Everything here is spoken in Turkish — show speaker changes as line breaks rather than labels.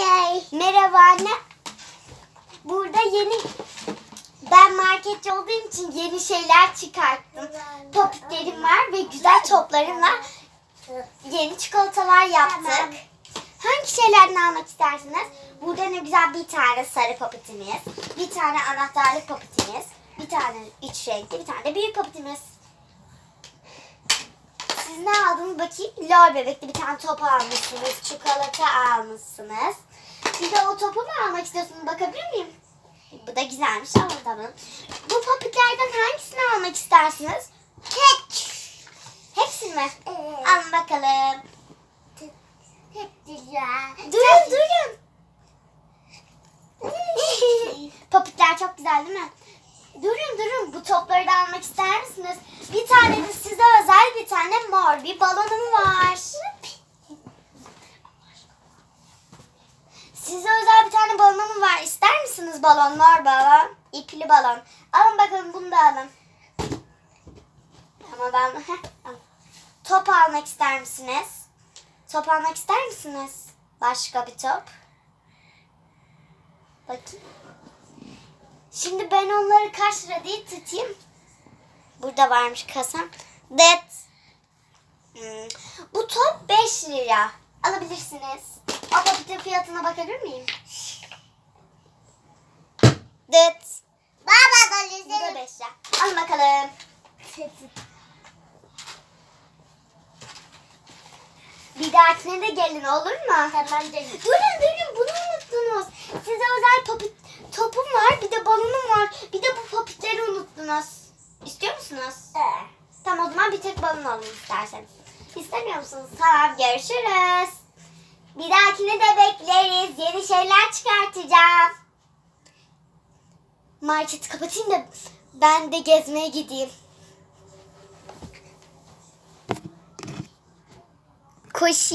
Yay. Merhaba anne. Burada yeni ben marketçi olduğum için yeni şeyler çıkarttım. Popitlerim var ve güzel toplarımla yeni çikolatalar yaptık. Hangi şeylerden almak istersiniz? Burada ne güzel bir tane sarı popitimiz, bir tane anahtarlık popitimiz, bir tane üç renkli, bir tane de büyük popitimiz. Siz ne aldınız bakayım? Lol bebekli bir tane top almışsınız. Çikolata almışsınız. Bir de o topu mu almak istiyorsunuz? Bakabilir miyim? Bu da güzelmiş. Alın tamam. Bu popitlerden hangisini almak istersiniz? Tek. Hepsini mi?
Evet.
Alın bakalım.
Hep güzel.
Durun durun. Popitler çok güzel değil mi? Durun durun bu topları da almak ister misiniz? Bir tane de size özel bir tane mor bir balonum var. Size özel bir tane balonum var. İster misiniz balon? Mor balon. ipli balon. Alın bakalım bunu da alın. Ama ben... Top almak ister misiniz? Top almak ister misiniz? Başka bir top. Bakayım. Şimdi ben onları kaç lira diye tutayım. Burada varmış kasam. That. Hmm. Bu top 5 lira. Alabilirsiniz. Ama bir de fiyatına bakabilir miyim? That.
Baba da
Bu da 5 lira. Alın bakalım. Bir dahakine de gelin olur mu?
Tamam canım.
Durun durun bunu unuttunuz. Size özel popit topum var bir de balonum var. Bir de bu popitleri unuttunuz. İstiyor musunuz? Tamam o zaman bir tek balon alın isterseniz. İstemiyor musunuz? Tamam görüşürüz. Bir dahakine de bekleriz. Yeni şeyler çıkartacağım. Marketi kapatayım da ben de gezmeye gideyim. Koşayım.